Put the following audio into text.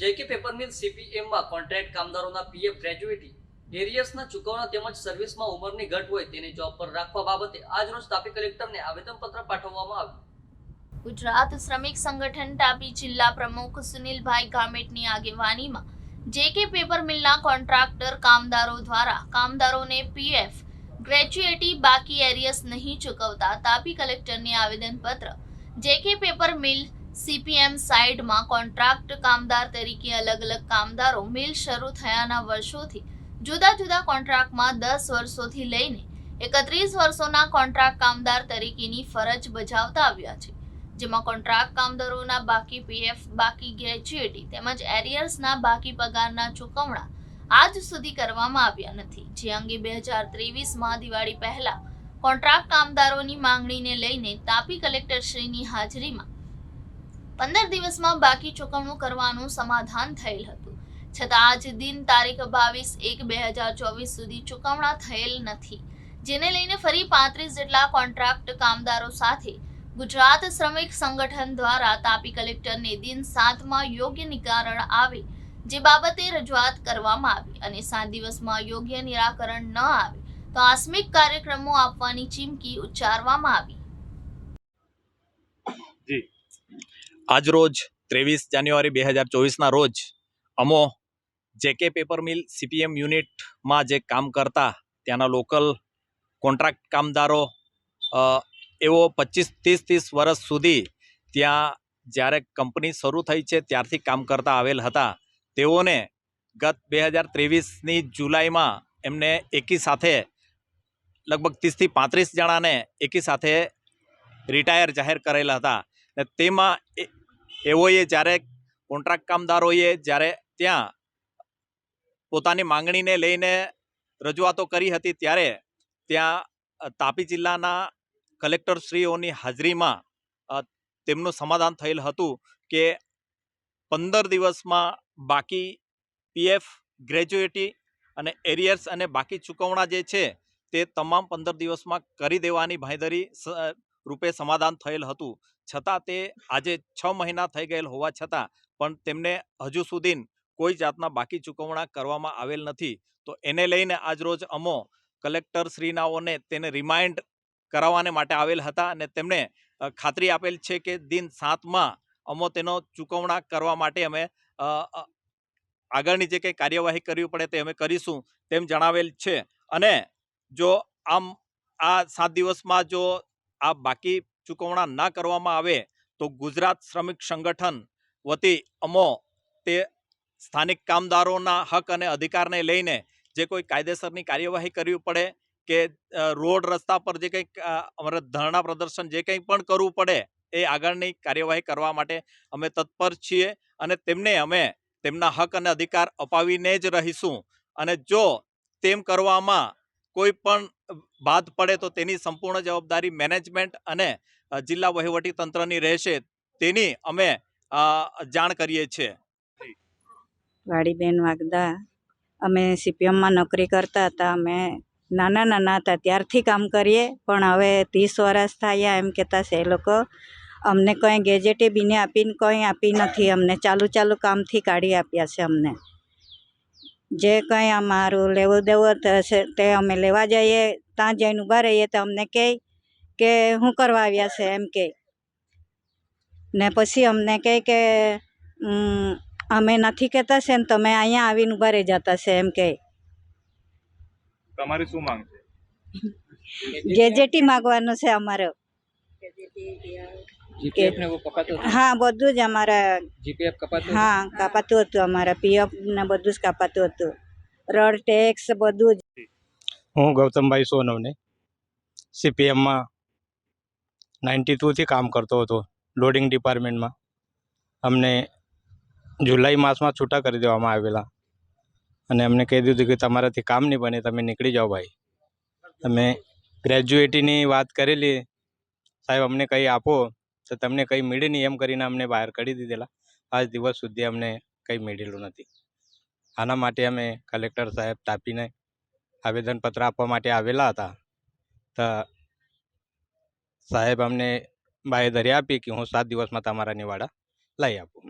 જેકે paper mill સીપીએમમાં contract કામદારોના PF gratuity એરિયર્સના ચૂકવણા તેમજ સર્વિસમાં ઉંમરની ઘટ હોય તેને જોબ પર રાખવા બાબતે આજરોજ તાપી કલેક્ટરને આવેદનપત્ર પાઠવવામાં આવ્યું. ગુજરાત શ્રમિક સંગઠન તાપી જિલ્લા પ્રમુખ સુનિલભાઈ ગામેટની આગેવાનીમાં જેકે પેપર મિલના કોન્ટ્રાક્ટર કામદારો દ્વારા કામદારોને પીએફ ગ્રેજ્યુએટી બાકી એરિયર્સ નહીં ચૂકવતા તાપી કલેક્ટરને આવેદનપત્ર. જેકે પેપર મિલ સીપીએમ સાઇડમાં કોન્ટ્રાક્ટ કામદાર તરીકે અલગ અલગ કામદારો મિલ શરૂ થયાના વર્ષોથી જુદા જુદા કોન્ટ્રાક્ટમાં દસ વર્ષોથી લઈને એકત્રીસ વર્ષોના કોન્ટ્રાક્ટ કામદાર તરીકેની ફરજ બજાવતા આવ્યા છે. જેમાં કોન્ટ્રાક્ટ કામદારોના બાકી પીએફ, બાકી ગ્રેચ્યુએટી તેમજ એરિયર્સના બાકી પગારના ચૂકવણા આજ સુધી કરવામાં આવ્યા નથી. જે અંગે બે હજાર ત્રેવીસમાં દિવાળી પહેલા કોન્ટ્રાક્ટ કામદારોની માંગણીને લઈને તાપી કલેક્ટરશ્રીની હાજરીમાં પંદર દિવસમાં બાકી ચૂકવણું કરવાનું સમાધાન થયેલ હતું. છતાં આજ દિન તારીખ બાવીસ એક બે હજાર ચોવીસ સુધી ચૂકવણા થયેલ નથી, જેને લઈને ફરી પાંત્રીસ જેટલા કોન્ટ્રાક્ટ કામદારો સાથે ગુજરાત શ્રમિક સંગઠન દ્વારા તાપી કલેક્ટરને દિન સાતમાં યોગ્ય નિકારણ આવે, જે બાબતે રજૂઆત કરવામાં આવી અને સાત દિવસમાં યોગ્ય નિરાકરણ ન આવે, તો આસ્મિક કાર્યક્રમો આપવાની ચીમકી ઉચ્ચારવામાં આવી. જી. આજરોજ ત્રેવીસ જાન્યુઆરી બે હજાર ચોવીસના રોજ અમો જેકે પેપર મિલ સીપીએમ યુનિટમાં જે કામ કરતા ત્યાંના લોકલ કોન્ટ્રાક્ટ કામદારો એવો પચીસ ત્રીસ ત્રીસ વર્ષ સુધી ત્યાં જ્યારે કંપની શરૂ થઈ છે ત્યારથી કામ કરતા આવેલ હતા. તેઓને ગત બે હજાર ત્રેવીસની જુલાઈમાં એમને એકી સાથે લગભગ ત્રીસથી પાંત્રીસ જણાને એકી સાથે રિટાયર જાહેર કરેલા હતા. ને તેમાં એઓએ જ્યારે કોન્ટ્રાક્ટ કામદારોએ જ્યારે ત્યાં પોતાની માંગણીને લઈને રજૂઆતો કરી હતી, ત્યારે ત્યાં તાપી જિલ્લાના કલેક્ટરશ્રીઓની હાજરીમાં તેમનું સમાધાન થયેલ હતું કે પંદર દિવસમાં બાકી પીએફ, ગ્રેજ્યુએટી અને એરિયર્સ અને બાકી ચૂકવણા જે છે, તે તમામ પંદર દિવસમાં કરી દેવાની ભાઈદરી રૂપે સમાધાન થયેલ હતું. છતાં તે આજે છ મહિના થઈ ગયેલ હોવા છતાં પણ તેમને હજુ સુધી કોઈ જાતના બાકી ચૂકવણા કરવામાં આવેલ નથી. તો એને લઈને આજરોજ અમો કલેક્ટર શ્રીનાઓને તેને રિમાઇન્ડ કરાવવાને માટે આવેલ હતા અને તેમને ખાતરી આપેલ છે કે દિન સાતમાં અમો તેનો ચૂકવણા કરવા માટે અમે આગળની જે કંઈ કાર્યવાહી કરવી પડે તે અમે કરીશું તેમ જણાવેલ છે. અને જો આમ આ સાત દિવસમાં જો આ બાકી ચૂકવણા ના કરવામાં આવે તો ગુજરાત શ્રમિક સંગઠન વતી અમો તે સ્થાનિક કામદારોના હક અને અધિકારને લઈને જે કોઈ કાયદેસરની કાર્યવાહી કરવી પડે કે રોડ રસ્તા પર જે કંઈક અમારે ધરણા પ્રદર્શન જે કંઈ પણ કરવું પડે એ આગળની કાર્યવાહી કરવા માટે અમે તત્પર છીએ અને તેમને અમે તેમના હક અને અધિકાર અપાવીને જ રહીશું. અને જો તેમ કરવામાં કોઈ પણ બાદ પડે તો તેની સંપૂર્ણ જવાબદારી મેનેજમેન્ટ અને જિલ્લા વહીવટી તંત્રની રહેશે તેની અમે જાણ કરીએ છીએ. વાડીબેન વાગદા, અમે સીપીએમમાં નોકરી કરતા હતા. અમે નાના નાના હતા. ત્યારથી કામ કરીએ, પણ હવે ત્રીસ વર્ષ થયા એમ કહેતા છે એ લોકો. અમને કંઈ ગેજેટે બીને આપીને કંઈ આપી નથી. અમને ચાલુ ચાલુ કામથી કાઢી આપ્યા છે અમને. જે કંઈ અમારું લેવું દેવું થશે તે અમે લેવા જઈએ, ત્યાં જઈને ઊભા રહીએ તો અમને કહે કે શું કરવા આવ્યા છે એમ કે. ને પછી અમને કહે કે અમે નથી કહેતા છે ને તમે અહીંયા આવીને ઊભા રહી જતા છે એમ કે તમારી શું માંગ છે? ગેજેટી માગવાનું છે અમારે. જીપીએફ ને એવું કપાતું હતું? હા બધું જ અમારા જીપીએફ કપાતું હા કાપાતું હતું અમારા. પીએફ ને બધું જ કાપાતું હતું. રોડ ટેક્સ બધું જ. હું ગૌતમભાઈ સોનવને સીપીએમમાં નાઇન્ટી ટુથી કામ કરતો હતો, લોડિંગ ડિપાર્ટમેન્ટમાં. અમને જુલાઈ માસમાં છૂટા કરી દેવામાં આવેલા. અને અમને કહી દીધું કે તમારાથી કામ નહીં બને, તમે નીકળી જાઓ ભાઈ. અમે ગ્રેજ્યુએટીની વાત કરેલી, સાહેબ અમને કંઈ આપો, તો તમને કંઈ મળે નહીં એમ કરીને અમને બહાર કાઢી દીધેલા. આજ દિવસ સુધી અમને કંઈ મળેલું નથી. આના માટે અમે કલેક્ટર સાહેબ તાપીને આવેદનપત્ર આપવા માટે આવેલા હતા. તો સાહેબ અમને બાંયધરી આપી કે હું સાત દિવસમાં તમારા નિવાડા લઈ આપું.